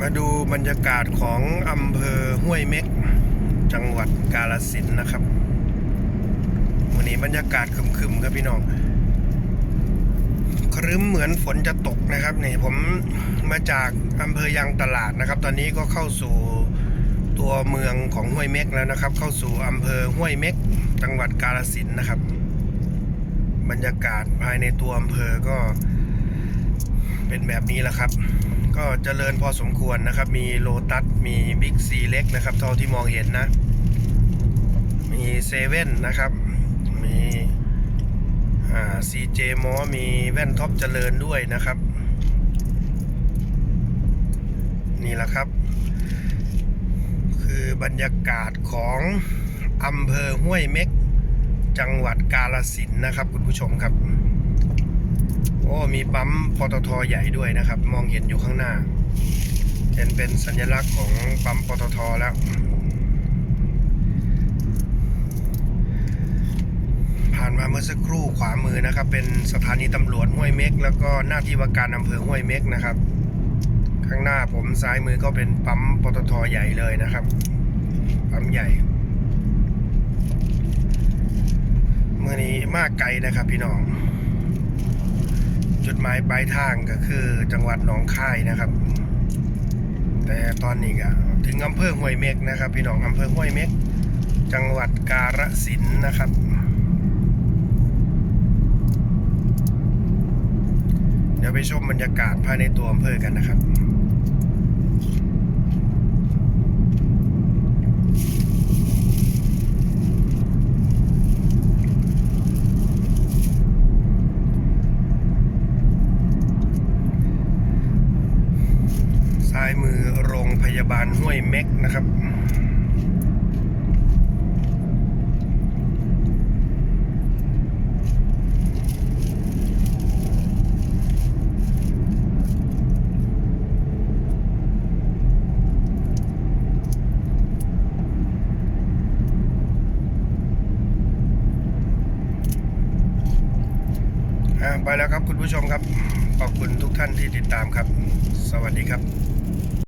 มาดูบรรยากาศของอำเภอห้วยเม็ก จังหวัดกาฬสินนะครับ วันนี้บรรยากาศคึมๆครับพี่น้องครึ้มเหมือนฝนจะตกนะครับนี่ผมมาจากอำเภอยางตลาดนะครับ ตอนนี้ก็เข้าสู่ตัวเมืองของห้วยเม็กแล้วนะครับ เข้าสู่อำเภอห้วยเม็ก จังหวัดกาฬสินนะครับ บรรยากาศภายในตัวอำเภอก็เป็นแบบนี้แหละครับ ก็เจริญพอสมควรนะครับ มีโลตัสมีบิ๊กซีเล็กนะครับ เท่าที่มองเห็นนะ มีเซเว่นนะครับ มีอ่าซีเจมอมีแว่นท็อปเจริญด้วยนะครับ นี่แหละครับ คือบรรยากาศของอำเภอห้วยเม็ก จังหวัดกาฬสินนะครับคุณผู้ชมครับ มีปั๊มปตทใหญ่ด้วยนะครับ มองเห็นอยู่ข้างหน้า เห็นเป็นสัญลักษณ์ของปั๊มปตทแล้ว ผ่านมาเมื่อสักครู่ขวามือนะครับ เป็นสถานีตำรวจห้วยเม็ก แล้วก็หน้าที่ว่าการอำเภอห้วยเม็กนะครับ ข้างหน้าผมซ้ายมือก็เป็นปั๊มปตทใหญ่เลยนะครับ ปั๊มใหญ่เมื่อนี้มากไกลนะครับพี่น้อง จุดหมายปลายทางก็คือ จังหวัดหนองคายนะครับ แต่ตอนนี้ก็ถึงอำเภอห้วยเม็กนะครับ พี่น้องอำเภอห้วยเม็ก จังหวัดกาฬสินธุ์นะครับ เดี๋ยวไปชมบรรยากาศภายในตัวอำเภอกันนะครับายมือโรงพยาบาลห้วยเม็กนะครับ ไปแล้วครับคุณผู้ชมครับ ขอบคุณทุกท่านที่ติดตามครับ สวัสดีครับ